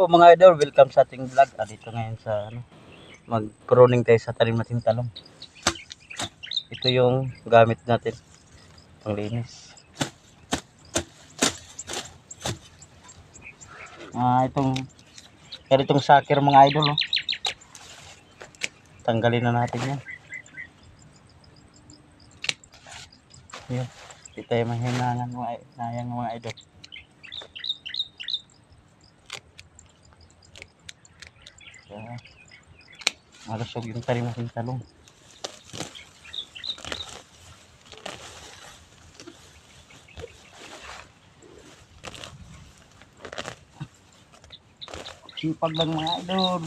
po mga idol, welcome sa ating vlog. Ah, dito ngayon sa ano, mag-pruning tayo sa talim nating talong. Ito yung gamit natin pang linis. Ah, itong ganitong sakir mga idol, oh. Tanggalin na natin yan. Yun. Hindi tayo mahinangan mga, mga idol. Kaya, malusog yung tarim natin talong. Sipag lang mga idol.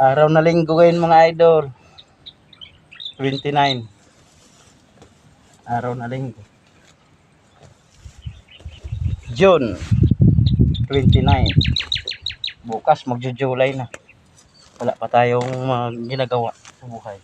Araw na linggo ngayon mga idol. 29. Araw na linggo. June 29. Bukas magjo-July na. Wala pa tayong mga ginagawa sa buhay.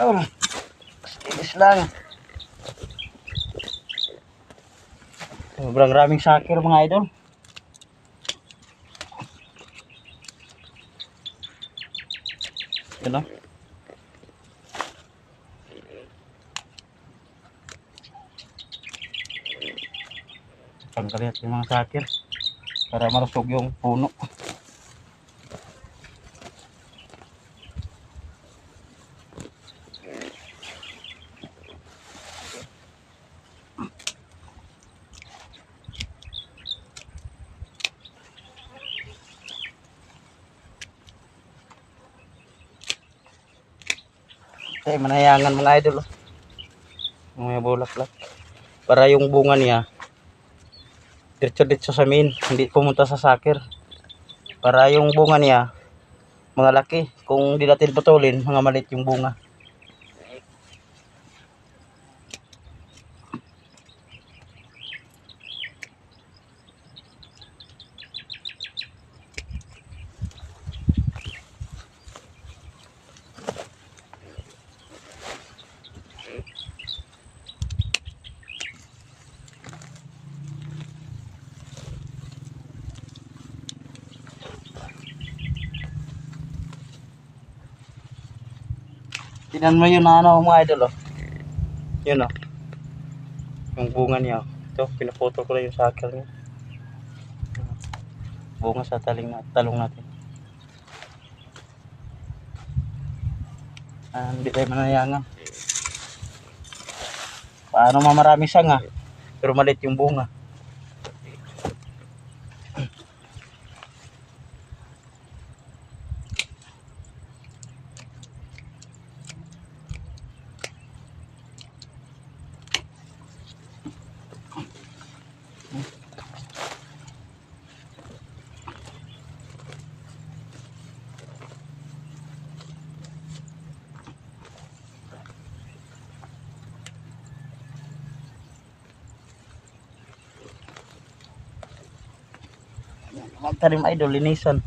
Idol. Stilis lang. Sobrang raming sakir mga idol. Yun o. Tanggalin natin mga sakir para marusog yung puno. Tay, manayangan mga idol. Oh. Mga bulaklak. Para yung bunga niya, diretso-diretso sa main, hindi pumunta sa sakir. Para yung bunga niya, mga laki. Kung di natin putulin, mga malit yung bunga. Tingnan mo yun na ano mga idol oh. Yun oh. Yung bunga niya. oh. Ito, pinapoto ko lang yung sakir niya. Bunga sa taling na, talong natin. Ah, hindi tayo manayangan. Paano mamarami sanga? Pero malit yung bunga. Magtanim idol, linisan.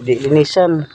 Hindi linisan.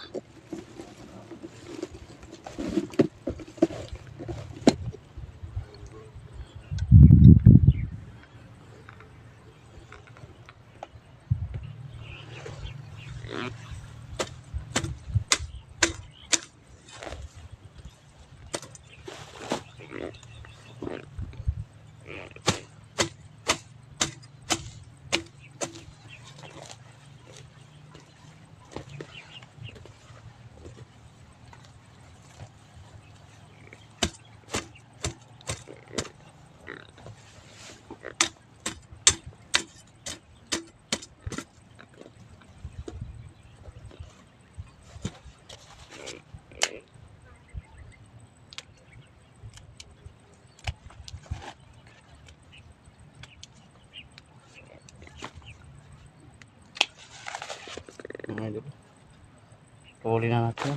Mga idol. Huli na natin.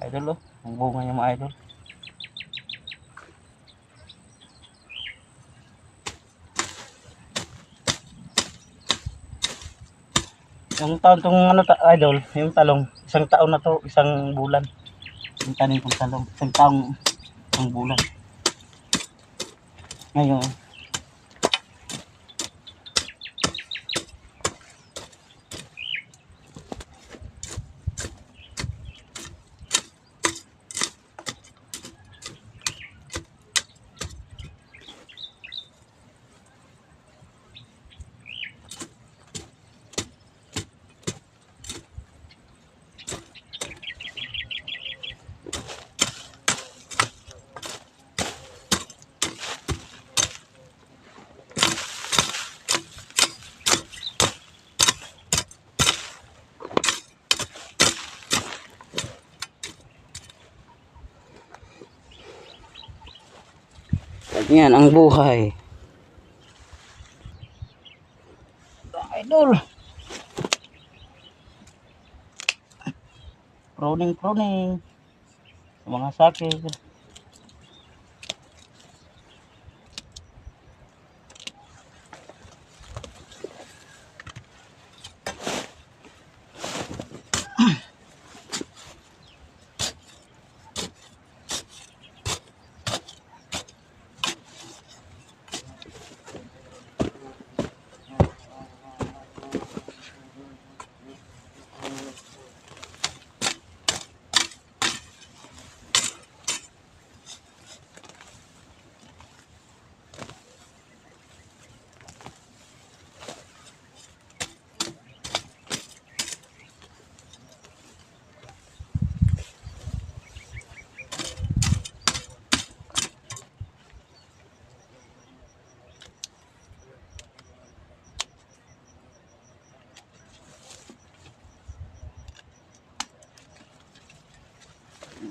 Idol oh, ang bunga niya mga idol. Yung taon tong ano ta, idol, yung talong, isang taon na to, isang bulan. Yung tanim kong talong, isang taong isang bulan. Ngayon, Yan ang buhay. Idol. Pruning, pruning. Mga sakit.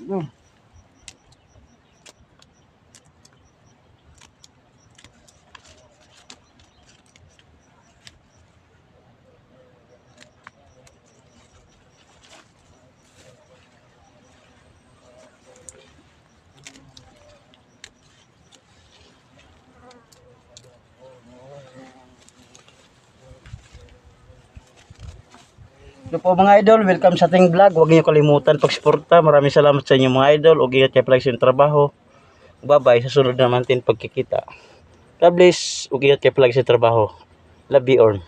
Yun. Ito po mga idol, welcome sa ating vlog. Huwag niyo kalimutan pagsuporta. Maraming salamat sa inyo mga idol. Huwag ingat kayo palagi sa trabaho. Bye-bye. Sa sunod naman din pagkikita. God bless. Huwag ingat kayo palagi sa trabaho. Love you all.